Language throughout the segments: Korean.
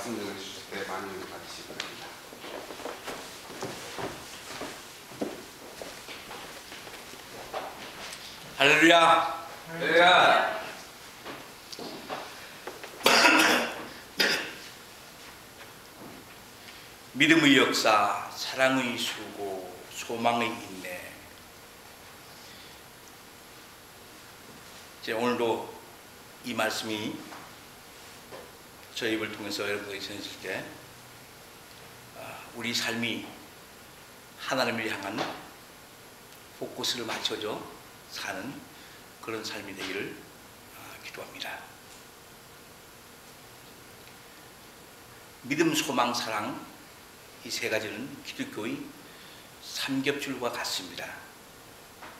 말씀 전해주실 때 많이 받으시기 바랍니다. 할렐루야. 할렐루야. 믿음의 역사, 사랑의 수고, 소망의 인내. 이제 오늘도 이 말씀이 저희 입을 통해서 여러분들이 전해질 때 아, 우리 삶이 하나님을 향한 포커스를 맞춰져 사는 그런 삶이 되기를 아, 기도합니다. 믿음, 소망, 사랑 이 세 가지는 기독교의 삼겹줄과 같습니다.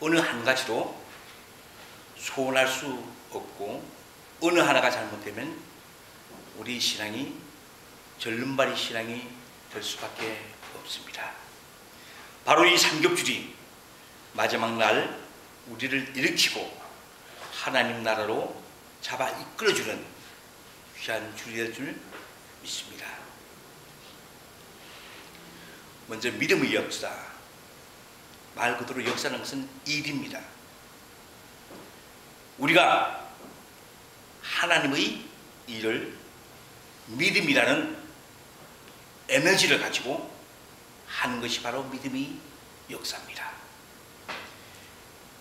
어느 한 가지도 소원할 수 없고 어느 하나가 잘못되면 우리 신앙이 절름발이 신앙이 될 수밖에 없습니다. 바로 이 삼겹줄이 마지막 날 우리를 일으키고 하나님 나라로 잡아 이끌어주는 귀한 줄이 될 줄 믿습니다. 먼저 믿음의 역사. 말 그대로 역사는 것은 일입니다. 우리가 하나님의 일을 믿음이라는 에너지를 가지고 하는 것이 바로 믿음의 역사입니다.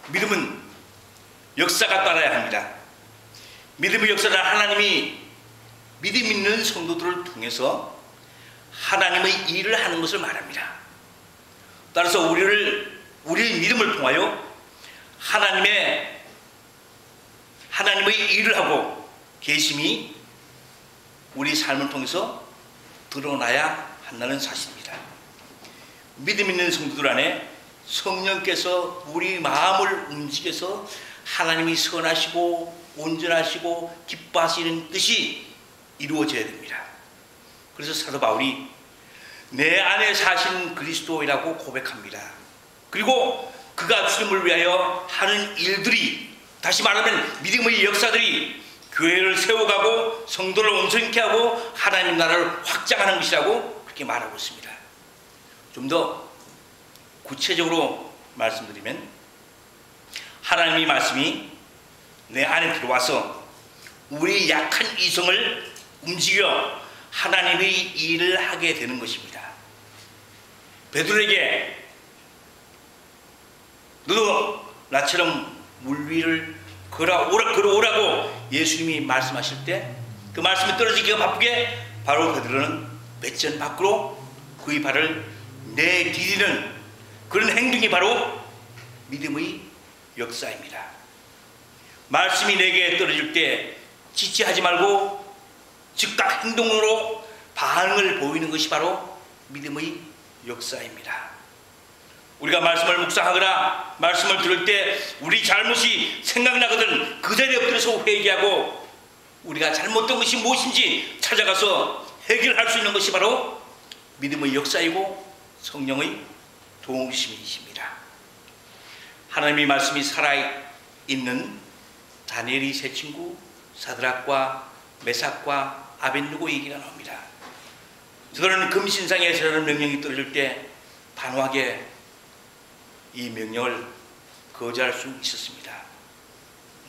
믿음은 역사가 따라야 합니다. 믿음의 역사는 하나님이 믿음 있는 성도들을 통해서 하나님의 일을 하는 것을 말합니다. 따라서 우리를 우리의 믿음을 통하여 하나님의 하나님의 일을 하고 계심이 우리 삶을 통해서 드러나야 한다는 사실입니다. 믿음 있는 성도들 안에 성령께서 우리 마음을 움직여서 하나님이 선하시고 온전하시고 기뻐하시는 뜻이 이루어져야 됩니다. 그래서 사도 바울이 내 안에 사신 그리스도이라고 고백합니다. 그리고 그가 주님을 위하여 하는 일들이 다시 말하면 믿음의 역사들이 교회를 세워가고 성도를 온전케 하고 하나님 나라를 확장하는 것이라고 그렇게 말하고 있습니다. 좀 더 구체적으로 말씀드리면 하나님의 말씀이 내 안에 들어와서 우리 약한 이성을 움직여 하나님의 일을 하게 되는 것입니다. 베드로에게 너도 나처럼 물 위를 걸어 오라 걸어오라고 예수님이 말씀하실 때 그 말씀이 떨어지기가 바쁘게 바로 베드로는 배전 밖으로 그의 발을 내디디는 그런 행동이 바로 믿음의 역사입니다. 말씀이 내게 떨어질 때 지체하지 말고 즉각 행동으로 반응을 보이는 것이 바로 믿음의 역사입니다. 우리가 말씀을 묵상하거나 말씀을 들을 때 우리 잘못이 생각나거든 그 자리에 엎드려서 회개하고 우리가 잘못된 것이 무엇인지 찾아가서 해결할 수 있는 것이 바로 믿음의 역사이고 성령의 동심이십니다. 하나님의 말씀이 살아있는 다니엘이 세 친구 사드락과 메삭과 아벤누고 얘기가 나옵니다. 저들은 금신상에 저런 명령이 떨어질 때 단호하게 이 명령을 거절할 수 있었습니다.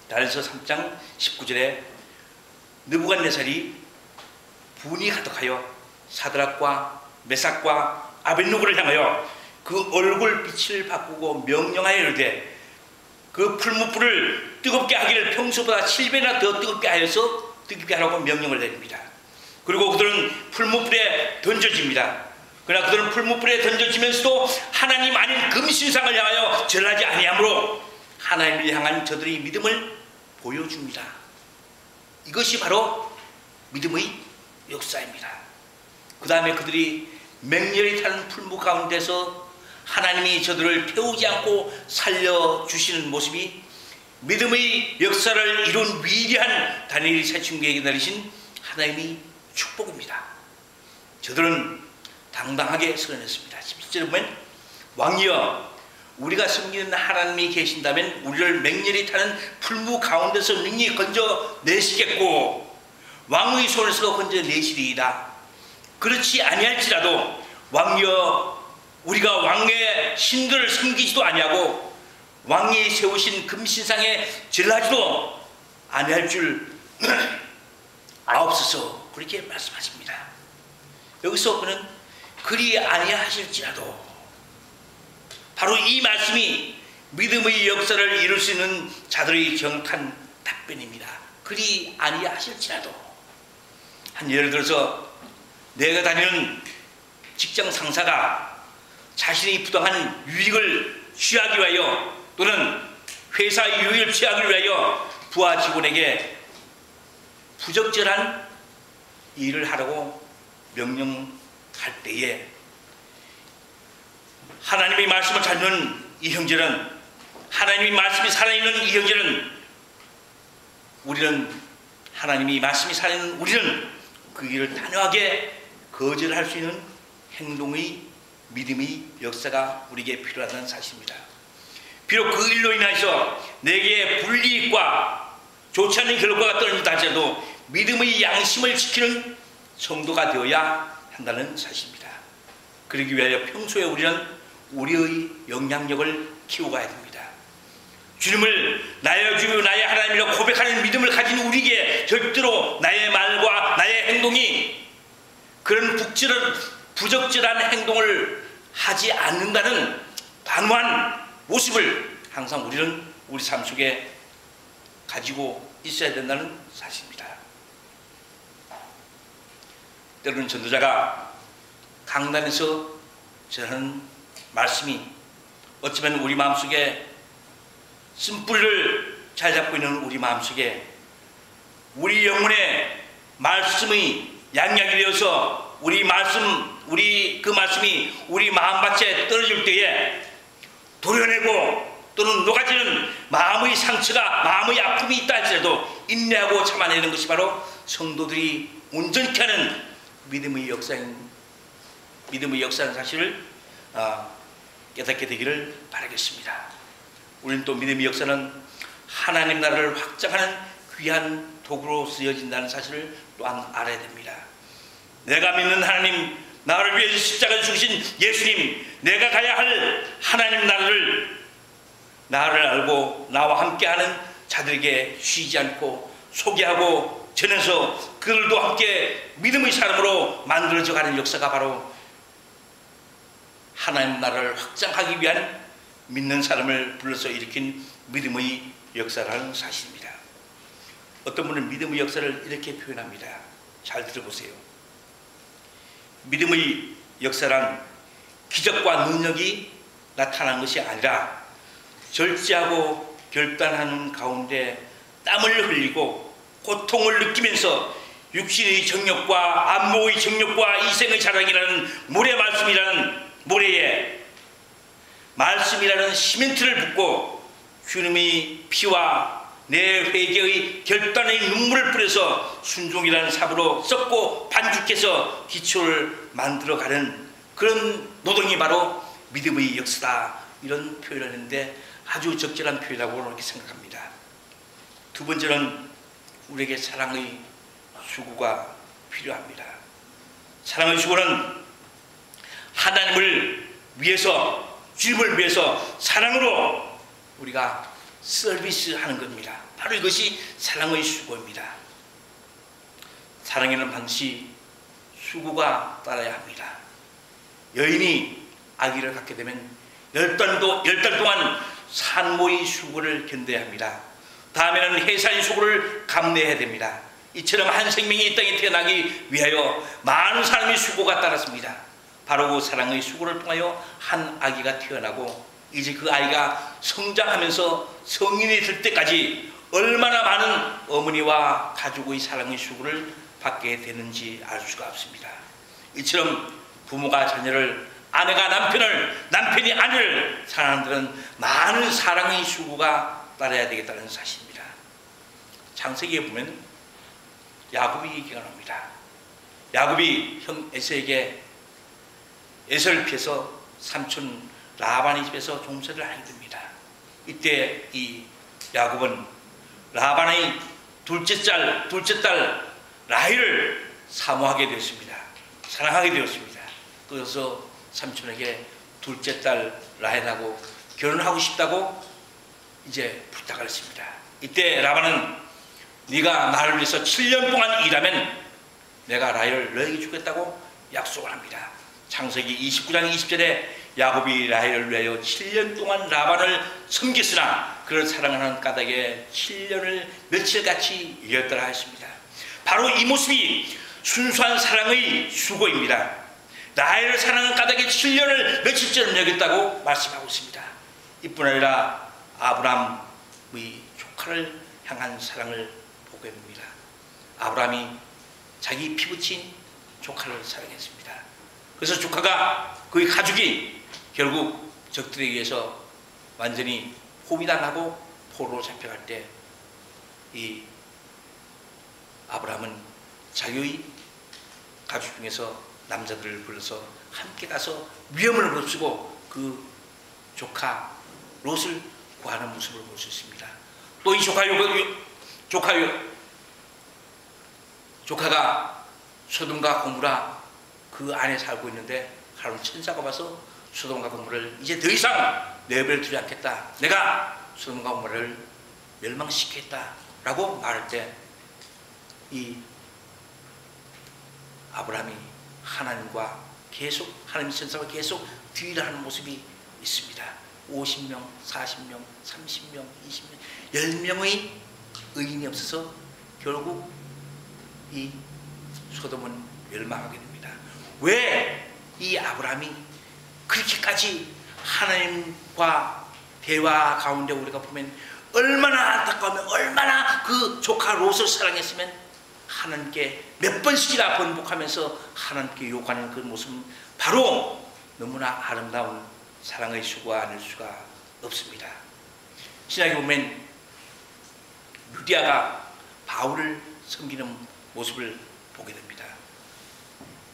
다니엘서 3장 19절에 느부갓네살이 분이 가득하여 사드락과 메삭과 아벤누고를 향하여 그 얼굴 빛을 바꾸고 명령하여 이르되 그 풀무불을 뜨겁게 하기를 평소보다 7배나 더 뜨겁게 하여서 뜨겁게 하라고 명령을 내립니다. 그리고 그들은 풀무불에 던져집니다. 그러나 그들은 풀무불에 던져지면서도 하나님 아닌 금신상을 향하여 절하지 아니하므로 하나님을 향한 저들의 믿음을 보여줍니다. 이것이 바로 믿음의 역사입니다. 그 다음에 그들이 맹렬히 타는 풀무 가운데서 하나님이 저들을 태우지 않고 살려주시는 모습이 믿음의 역사를 이룬 위대한 다니엘이 세충계에게 내리신 하나님의 축복입니다. 저들은 당당하게 선언했습니다. 17절에 보면 왕이여 우리가 섬기는 하나님이 계신다면 우리를 맹렬히 타는 풀무 가운데서 능히 건져 내시겠고 왕의 손에서 건져 내시리이다. 그렇지 아니할지라도 왕여 우리가 왕의 신들을 섬기지도 아니하고 왕이 세우신 금신상에 절하지도 아니할 줄 아옵소서 그렇게 말씀하십니다. 여기서 그는 그리 아니하실지라도 바로 이 말씀이 믿음의 역사를 이룰 수 있는 자들의 정확한 답변입니다. 그리 아니하실지라도 한 예를 들어서 내가 다니는 직장 상사가 자신이 부당한 유익을 취하기 위하여 또는 회사 유익을 취하기 위하여 부하 직원에게 부적절한 일을 하라고 명령 할 때에 하나님의 말씀을 잘 듣는 이 형제는 하나님의 말씀이 살아있는 이 형제는 우리는 하나님이 말씀이 살아있는 우리는 그 일을 단호하게 거절할 수 있는 행동의 믿음의 역사가 우리에게 필요하다는 사실입니다. 비록 그 일로 인해서 내게 불이익과 좋지 않은 결과가 떨어진다 할지라도 믿음의 양심을 지키는 성도가 되어야 한다는 사실입니다. 그러기 위하여 평소에 우리는 우리의 영향력을 키워가야 됩니다. 주님을 나의 주 나의 하나님이라 고백하는 믿음을 가진 우리에게 절대로 나의 말과 나의 행동이 그런 북절한 부적절한 행동을 하지 않는다는 단호한 모습을 항상 우리는 우리 삶 속에 가지고 있어야 된다는 사실입니다. 때로는 전도자가 강단에서 전하는 말씀이 어쩌면 우리 마음속에 쓴뿌리를 잘 잡고 있는 우리 마음속에 우리 영혼의 말씀의 양약이 되어서 우리 말씀 우리 그 말씀이 우리 마음밭에 떨어질 때에 도려내고 또는 녹아지는 마음의 상처가 마음의 아픔이 있다 할지라도 인내하고 참아내는 것이 바로 성도들이 온전케 하는 믿음의 역사인 믿음의 역사는 사실을 아, 깨닫게 되기를 바라겠습니다. 우리는 또 믿음의 역사는 하나님 나라를 확장하는 귀한 도구로 쓰여진다는 사실을 또한 알아야 됩니다. 내가 믿는 하나님, 나를 위해서 십자가를 죽으신 예수님, 내가 가야 할 하나님 나라를 나를 알고 나와 함께하는 자들에게 쉬지 않고 소개하고 전해서 그들도 함께 믿음의 사람으로 만들어져 가는 역사가 바로 하나님 나라를 확장하기 위한 믿는 사람을 불러서 일으킨 믿음의 역사라는 사실입니다. 어떤 분은 믿음의 역사를 이렇게 표현합니다. 잘 들어보세요. 믿음의 역사란 기적과 능력이 나타난 것이 아니라 절제하고 결단하는 가운데 땀을 흘리고 고통을 느끼면서 육신의 정력과 안목의 정력과 이생의 자랑이라는 모래 말씀이라는 모래에 말씀이라는 시멘트를 붓고 주님의 피와 내 회개의 결단의 눈물을 뿌려서 순종이라는 삽으로 썩고 반죽해서 기초를 만들어가는 그런 노동이 바로 믿음의 역사다 이런 표현을 했는데 아주 적절한 표현이라고 그렇게 생각합니다. 두 번째는 우리에게 사랑의 수고가 필요합니다. 사랑의 수고는 하나님을 위해서 주님을 위해서 사랑으로 우리가 서비스하는 겁니다. 바로 이것이 사랑의 수고입니다. 사랑에는 반드시 수고가 따라야 합니다. 여인이 아기를 갖게 되면 열 달도 열 달 동안 산모의 수고를 견뎌야 합니다. 다음에는 해산의 수고를 감내해야 됩니다. 이처럼 한 생명이 이 땅에 태어나기 위하여 많은 사람의 수고가 따랐습니다. 바로 그 사랑의 수고를 통하여 한 아기가 태어나고 이제 그 아이가 성장하면서 성인이 될 때까지 얼마나 많은 어머니와 가족의 사랑의 수고를 받게 되는지 알 수가 없습니다. 이처럼 부모가 자녀를 아내가 남편을 남편이 아내를 사랑하는 많은 사랑의 수고가 따라야 되겠다는 사실입니다. 창세기에 보면 야곱이 얘기가 나옵니다. 야곱이 형 에서에게 에서를 피해서 삼촌 라반의 집에서 종살이를 하게 됩니다. 이때 이 야곱은 라반의 둘째 딸, 둘째 딸 라헬을 사모하게 됐습니다. 사랑하게 되었습니다. 그래서 삼촌에게 둘째 딸 라헬하고 결혼하고 싶다고 이제 부탁을 했습니다. 이때 라반은 네가 나를 위해서 7년 동안 일하면 내가 라헬을 너에게 주겠다고 약속을 합니다. 창세기 29장 20절에 야곱이 라헬을 위하여 7년 동안 라반을 섬겼으나 그를 사랑하는 까닭에 7년을 며칠같이 이겼더라 했습니다. 바로 이 모습이 순수한 사랑의 수고입니다. 라헬을 사랑하는 까닭에 7년을 며칠째를 여겼다고 말씀하고 있습니다. 이뿐 아니라 아브라함의 조카를 향한 사랑을 보게 됩니다. 아브라함이 자기 피부친 조카를 사랑했습니다. 그래서 조카가 그의 가족이 결국 적들에 의해서 완전히 포위당하고 포로로 잡혀갈 때 이 아브라함은 자기의 가족 중에서 남자들을 불러서 함께 가서 위험을 무릅쓰고 그 조카 롯을 구 하는 모습을 볼 수 있습니다. 또 이 조카 요 조카 요 조카가 소돔과 고무라 그 안에 살고 있는데 하나님 천사가 와서 소돔과 고무를 이제 더 이상 내버려 두지 않겠다. 내가 소돔과 고무를 멸망시키겠다라고 말할 때 이 아브라함이 하나님과 계속 하나님 천사와 계속 딜을 하는 모습이 있습니다. 50명, 40명, 30명, 20명, 10명의 의인이 없어서 결국 이 소돔은 멸망하게 됩니다. 왜 이 아브라함이 그렇게까지 하나님과 대화 가운데 우리가 보면 얼마나 안타까우면 얼마나 그 조카 롯을 사랑했으면 하나님께 몇 번씩이나 번복하면서 하나님께 요구하는 그 모습은 바로 너무나 아름다운 사랑의 수가 아닐 수가 없습니다. 신약에 보면 루디아가 바울을 섬기는 모습을 보게 됩니다.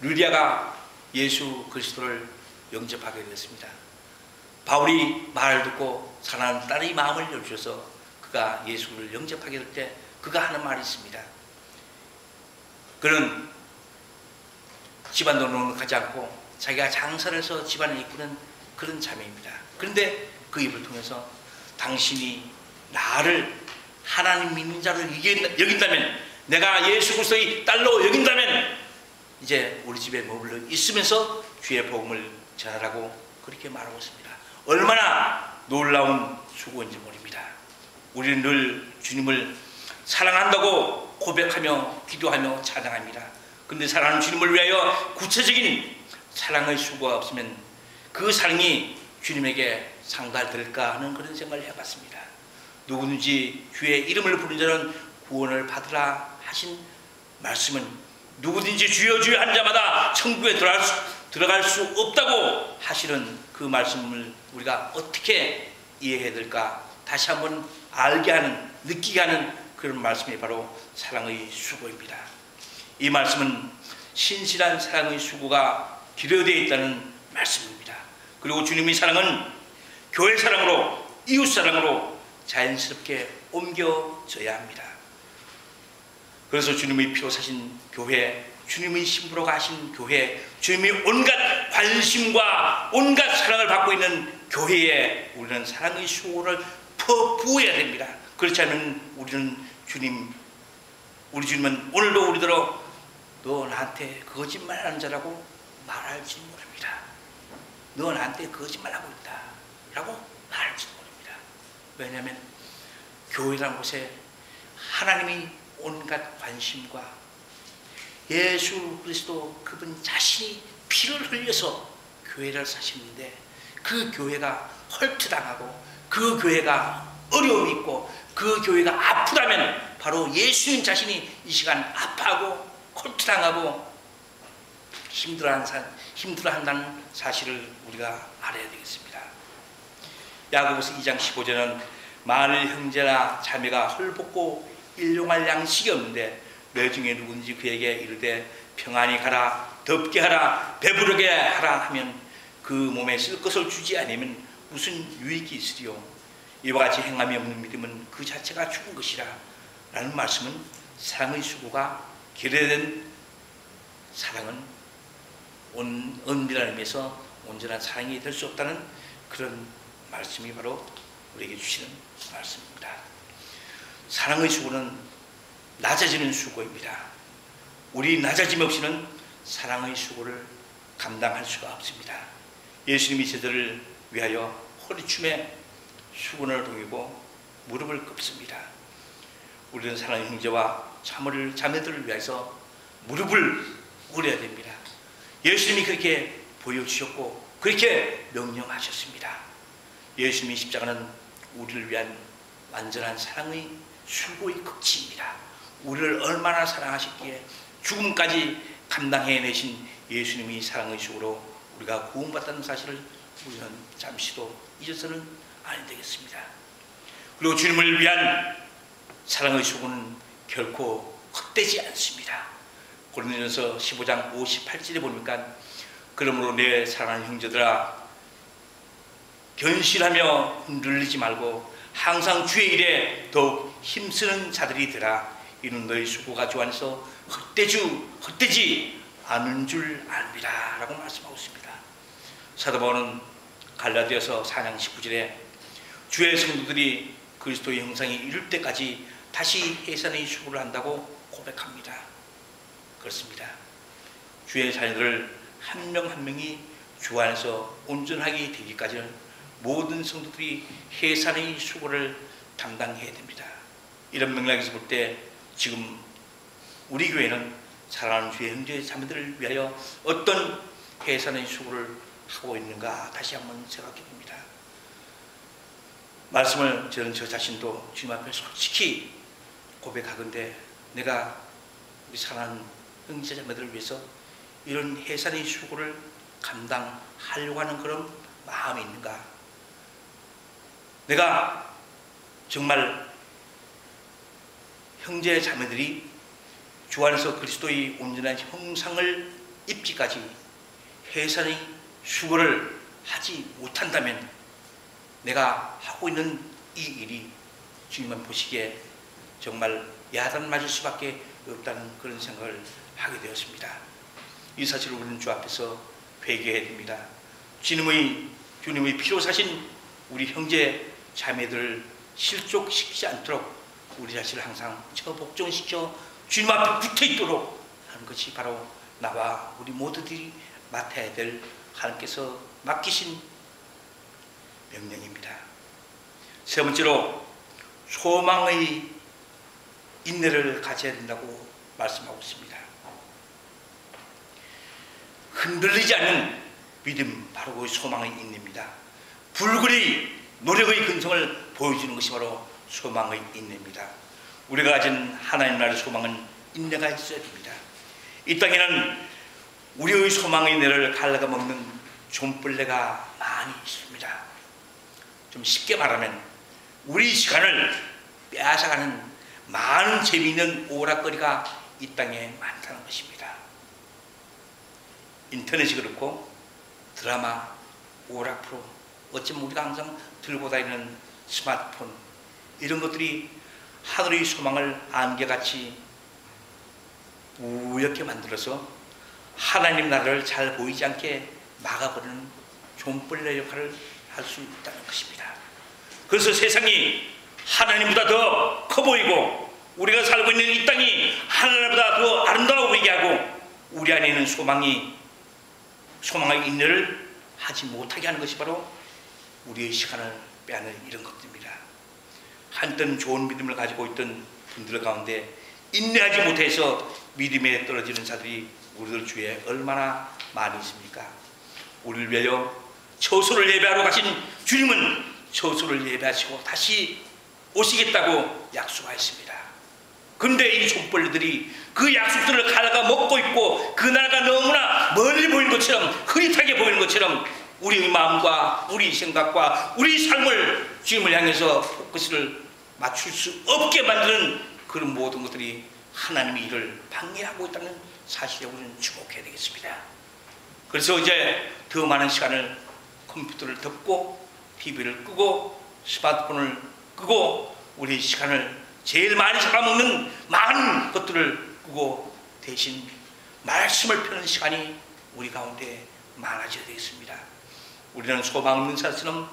루디아가 예수 그리스도를 영접하게 되었습니다. 바울이 말을 듣고 사랑하는 딸의 마음을 열주셔서 그가 예수를 영접하게 될 때 그가 하는 말이 있습니다. 그는 집안도 넉넉하지 않고 자기가 장사를 해서 집안을 이끄는 그런 자매입니다. 그런데 그 입을 통해서 당신이 나를 하나님 믿는 자로 여긴다면 내가 예수 그리스도의 딸로 여긴다면 이제 우리 집에 머물러 있으면서 주의 복음을 전하라고 그렇게 말하고 있습니다. 얼마나 놀라운 수고인지 모릅니다. 우리는 늘 주님을 사랑한다고 고백하며 기도하며 찬양합니다. 근데 사랑하는 주님을 위하여 구체적인 사랑의 수고가 없으면 그 사랑이 주님에게 상달될까 하는 그런 생각을 해봤습니다. 누구든지 주의 이름을 부른 자는 구원을 받으라 하신 말씀은 누구든지 주여 주여 한 자마다 천국에 들어갈 수, 들어갈 수 없다고 하시는 그 말씀을 우리가 어떻게 이해해야 될까 다시 한번 알게 하는 느끼게 하는 그런 말씀이 바로 사랑의 수고입니다. 이 말씀은 신실한 사랑의 수고가 기록되어 있다는 말씀입니다. 그리고 주님의 사랑은 교회 사랑으로 이웃 사랑으로 자연스럽게 옮겨져야 합니다. 그래서 주님의 피로 사신 교회, 주님의 신부로 가신 교회, 주님의 온갖 관심과 온갖 사랑을 받고 있는 교회에 우리는 사랑의 수고를 퍼부어야 됩니다. 그렇지 않으면 우리는 주님, 우리 주님은 오늘도 우리들어 너 나한테 거짓말하는 자라고 말할지 모릅니다. 너 나한테 거짓말하고 있다. 라고 말할지 모릅니다. 왜냐하면 교회라는 곳에 하나님이 온갖 관심과 예수 그리스도 그분 자신이 피를 흘려서 교회를 사시는데 그 교회가 헐트당하고 그 교회가 어려움이 있고 그 교회가 아프다면 바로 예수님 자신이 이 시간 아파하고 헐트당하고 힘들어한 힘들어한다는 사실을 우리가 알아야 되겠습니다. 야고보서 2장 15절은 만일 형제나 자매가 헐벗고 일용할 양식이 없는데 너 중에 누군지 그에게 이르되 평안히 가라 덥게 하라 배부르게 하라 하면 그 몸에 쓸 것을 주지 않으면 무슨 유익이 있으리요 이와 같이 행함이 없는 믿음은 그 자체가 죽은 것이라 라는 말씀은 사랑의 수고가 기대된 사랑은 온 은밀한 의미에서 온전한 사랑이 될 수 없다는 그런 말씀이 바로 우리에게 주시는 말씀입니다. 사랑의 수고는 낮아지는 수고입니다. 우리 낮아짐 없이는 사랑의 수고를 감당할 수가 없습니다. 예수님이 제자를 위하여 허리춤에 수건을 동이고 무릎을 꿇습니다. 우리는 사랑하는 형제와 자매를, 자매들을 위해서 무릎을 꿇어야 됩니다. 예수님이 그렇게 보여주셨고 그렇게 명령하셨습니다. 예수님의 십자가는 우리를 위한 완전한 사랑의 수고의 극치입니다. 우리를 얼마나 사랑하셨기에 죽음까지 감당해내신 예수님이 사랑의 수고로 우리가 구원받다는 사실을 우리는 잠시도 잊어서는 아니 되겠습니다. 그리고 주님을 위한 사랑의 수고는 결코 헛되지 않습니다. 고린도전서 15장 58절에 보니까 그러므로 내 사랑하는 형제들아 견실하며 흔들리지 말고 항상 주의 일에 더욱 힘쓰는 자들이 되라. 이는 너희 수고가 주 안에서 헛되주 헛되지 않은 줄 압니다. 라고 말씀하고 있습니다. 사도 바울은 갈라디아서 4장 19절에 주의 성도들이 그리스도의 형상이 이룰 때까지 다시 해산의 수고를 한다고 고백합니다 그렇습니다 주의 자녀들을 한명한 명이 주 안에서 온전하게 되기까지는 모든 성도들이 해산의 수고를 담당해야 됩니다. 이런 맥락에서 볼 때 지금 우리 교회는 사랑하는 주의 형제 자매들을 위하여 어떤 해산의 수고를 하고 있는가 다시 한번 생각해 봅니다. 말씀을 저는 저 자신도 주님 앞에 솔직히 고백하건대 내가 우리 사랑하는 형제 자매들을 위해서 이런 해산의 수고를 감당하려고 하는 그런 마음이 있는가? 내가 정말 형제 자매들이 주 안에서 그리스도의 온전한 형상을 입기까지 해산의 수고를 하지 못한다면 내가 하고 있는 이 일이 주님만 보시기에 정말 야단 맞을 수밖에 없다는 그런 생각을 하게 되었습니다. 이 사실을 우리는 주 앞에서 회개해야 됩니다. 주님의 주님의 피로 사신 우리 형제 자매들 실족시키지 않도록 우리 자신을 항상 저 복종시켜 주님 앞에 붙어 있도록 하는 것이 바로 나와 우리 모두들이 맡아야 될 하나님께서 맡기신 명령입니다. 세 번째로 소망의 인내를 가져야 된다고 말씀하고 있습니다. 흔들리지 않는 믿음 바로 그 소망의 인내입니다. 불굴이 노력의 근성을 보여주는 것이 바로 소망의 인내입니다. 우리가 가진 하나님 나라의 소망은 인내가 있어야 됩니다. 이 땅에는 우리의 소망의 인내를 갉아먹는 존벌레가 많이 있습니다. 좀 쉽게 말하면 우리 시간을 빼앗아가는 많은 재미있는 오락거리가 이 땅에 많다는 것입니다. 인터넷이 그렇고 드라마, 오락 프로, 어쩌면 우리가 항상 들고 다니는 스마트폰 이런 것들이 하늘의 소망을 안개같이 우옇게 만들어서 하나님 나라를 잘 보이지 않게 막아버리는 존벌레 역할을 할 수 있다는 것입니다. 그래서 세상이 하나님보다 더 커 보이고 우리가 살고 있는 이 땅이 하나님보다 더 아름다워 보이게 하고 우리 안에 있는 소망이 소망의 인내를 하지 못하게 하는 것이 바로 우리의 시간을 빼앗는 이런 것들입니다. 한때는 좋은 믿음을 가지고 있던 분들 가운데 인내하지 못해서 믿음에 떨어지는 자들이 우리들 주위에 얼마나 많이 있습니까? 우리를 위하여 처소를 예배하러 가신 주님은 처소를 예배하시고 다시 오시겠다고 약속하였습니다. 근데 이 족벌들이 그 약속들을 갈가 먹고 있고 그 나라가 너무나 멀리 보이는 것처럼 흐릿하게 보이는 것처럼 우리 마음과 우리 생각과 우리 삶을 주님을 향해서 포커스를 맞출 수 없게 만드는 그런 모든 것들이 하나님의 일을 방해하고 있다는 사실에 우리는 주목해야 되겠습니다. 그래서 이제 더 많은 시간을 컴퓨터를 덮고 TV를 끄고 스마트폰을 끄고 우리 시간을 제일 많이 잡아먹는 많은 것들을 끄고 대신 말씀을 펴는 시간이 우리 가운데 많아져야 되겠습니다. 우리는 소망 없는 사람처럼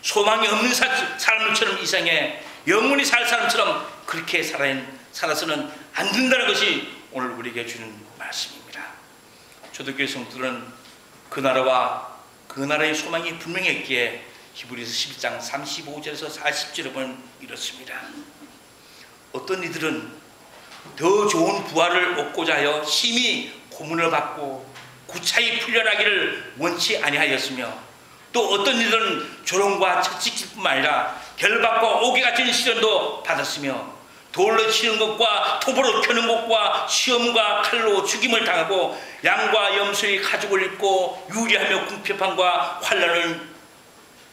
소망이 없는 사- 사람처럼 이상해 영원히 살 사람처럼 그렇게 살아, 살아서는 안 된다는 것이 오늘 우리에게 주는 말씀입니다. 초대교회 성도들은 그 나라와 그 나라의 소망이 분명했기에 히브리서 12장 35절에서 40절에 보면 이렇습니다. 어떤 이들은 더 좋은 부활을 얻고자 하여 심히 고문을 받고 구차히 풀려나기를 원치 아니하였으며 또 어떤 이들은 조롱과 채찍질뿐만 아니라 결박과 오개 같은 시련도 받았으며 돌로 치는 것과 톱으로 켜는 것과 시험과 칼로 죽임을 당하고 양과 염소의 가죽을 입고 유리하며 궁핍함과 환란을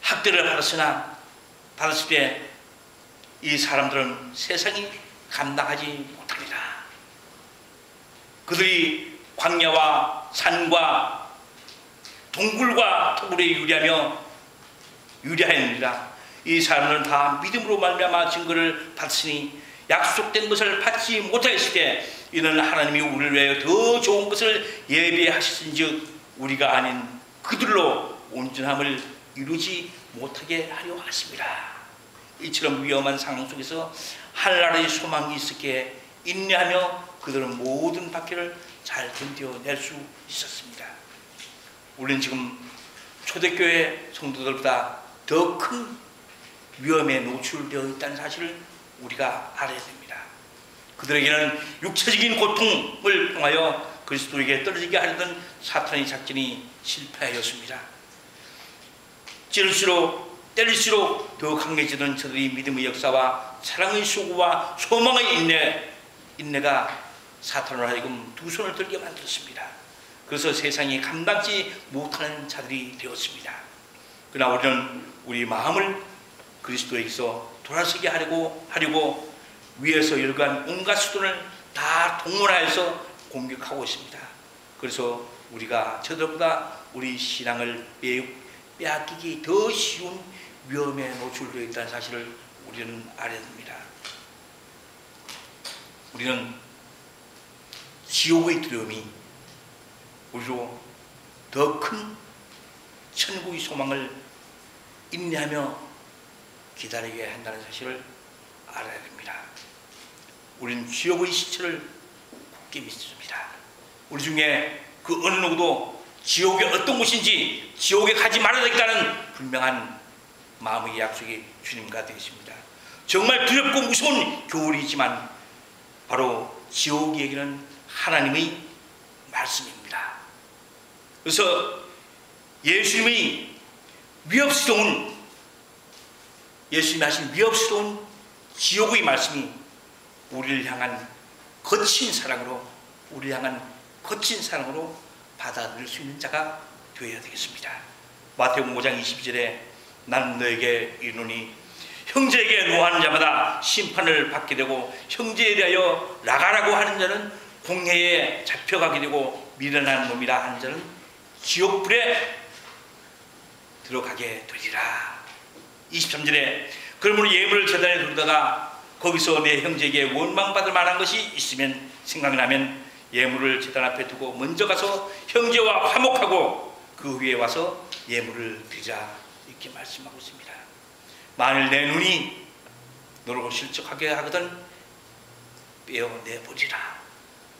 학대를 받았으나 받았을 때 이 사람들은 세상이 감당하지 못합니다. 그들이 광야와 산과 동굴과 토굴에 유리하며 유리하였느니라. 이 사람들은 다 믿음으로 말미암아 증거를 받으니 약속된 것을 받지 못하였을 때 이는 하나님이 우리를 위하여 더 좋은 것을 예비하셨은즉 우리가 아닌 그들로 온전함을 이루지 못하게 하려 하십니다. 이처럼 위험한 상황 속에서 하나님의 소망이 있었기에 인내하며 그들은 모든 박해를 잘 견뎌낼 수 있었습니다. 우리는 지금 초대교회 성도들보다 더 큰 위험에 노출되어 있다는 사실을 우리가 알아야 됩니다. 그들에게는 육체적인 고통을 통하여 그리스도에게 떨어지게 하려던 사탄의 작전이 실패하였습니다. 찌를수록 때릴수록 더 강해지는 저들의 믿음의 역사와 사랑의 수고와 소망의 인내, 인내가 사탄을 하여금 두 손을 들게 만들었습니다. 그래서 세상이 감당지 못하는 자들이 되었습니다. 그러나 우리는 우리 마음을 그리스도에게서 돌아서게 하려고 하려고 위에서 열간 온갖 수단을 다 동원하여서 공격하고 있습니다. 그래서 우리가 저들보다 우리 신앙을 빼- 빼앗기기 더 쉬운 위험에 노출되어 있다는 사실을 우리는 알아야 됩니다. 우리는 지옥의 두려움이 우리로 더 큰 천국의 소망을 인내하며 기다리게 한다는 사실을 알아야 됩니다. 우리는 지옥의 시체를 굳게 믿습니다. 우리 중에 그 어느 누구도 지옥이 어떤 곳인지 지옥에 가지 말아야 되겠다는 분명한 마음의 약속이 주님과 되겠습니다. 정말 두렵고 무서운 교훈이지만 바로 지옥 얘기는 하나님의 말씀입니다. 그래서 예수님의 위협스러운 예수님이 하신 위협스러운 지옥의 말씀이 우리를 향한 거친 사랑으로 우리를 향한 거친 사랑으로 받아들일 수 있는 자가 되어야 되겠습니다. 마태복음 5장 22절에 나는 너에게 이르노니 형제에게 노하는 자마다 심판을 받게 되고 형제에 대하여 나가라고 하는 자는 공회에 잡혀가게 되고 미련한 놈이라 하는 자는 지옥불에 들어가게 되리라. 23절에 그러므로 예물을 재단에 두다가 거기서 내 형제에게 원망받을 만한 것이 있으면 생각나면 예물을 재단 앞에 두고 먼저 가서 형제와 화목하고 그 위에 와서 예물을 드리자 이렇게 말씀하고 있습니다. 만일 내 눈이 너를 실족하게 하거든 빼어내 버리라.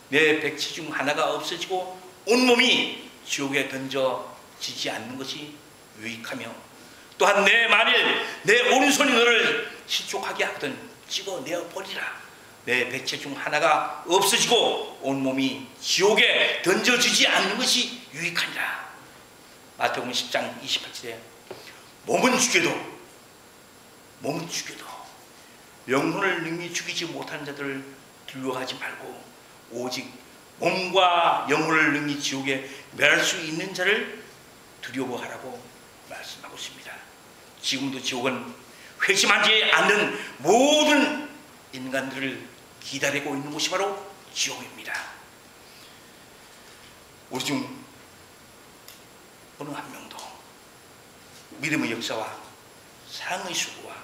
내 백치 중 하나가 없어지고 온몸이 지옥에 던져지지 않는 것이 유익하며 또한 내 만일 내 오른손이 너를 실족하게 하거든 찍어내어 버리라. 내 백체 중 하나가 없어지고 온몸이 지옥에 던져지지 않는 것이 유익하니라. 마태복음 10장 28절에 몸은 죽여도 몸은 죽여도 영혼을 능히 죽이지 못하는 자들을 두려워하지 말고 오직 몸과 영혼을 능히 지옥에 멸할 수 있는 자를 두려워하라고 말씀하고 있습니다. 지금도 지옥은 회심하지 않는 모든 인간들을 기다리고 있는 곳이 바로 지옥입니다. 우리 중 어느 한 명도 믿음의 역사와 사랑의 수고와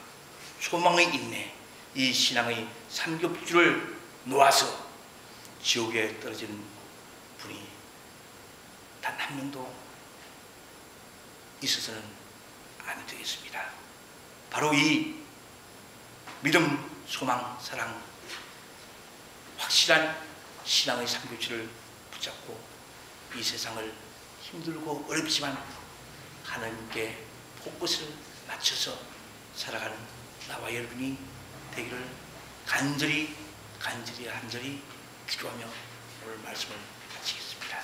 소망의 인내 이 신앙의 삼겹줄을 놓아서 지옥에 떨어진 분이 단 한 명도 있어서는 안 되겠습니다. 바로 이 믿음, 소망, 사랑, 확실한 신앙의 삼교체를 붙잡고 이 세상을 힘들고 어렵지만 하나님께 곳곳을 맞춰서 살아가는 나와 여러분이 되기를 간절히 간절히 간절히 기도하며 오늘 말씀을 마치겠습니다.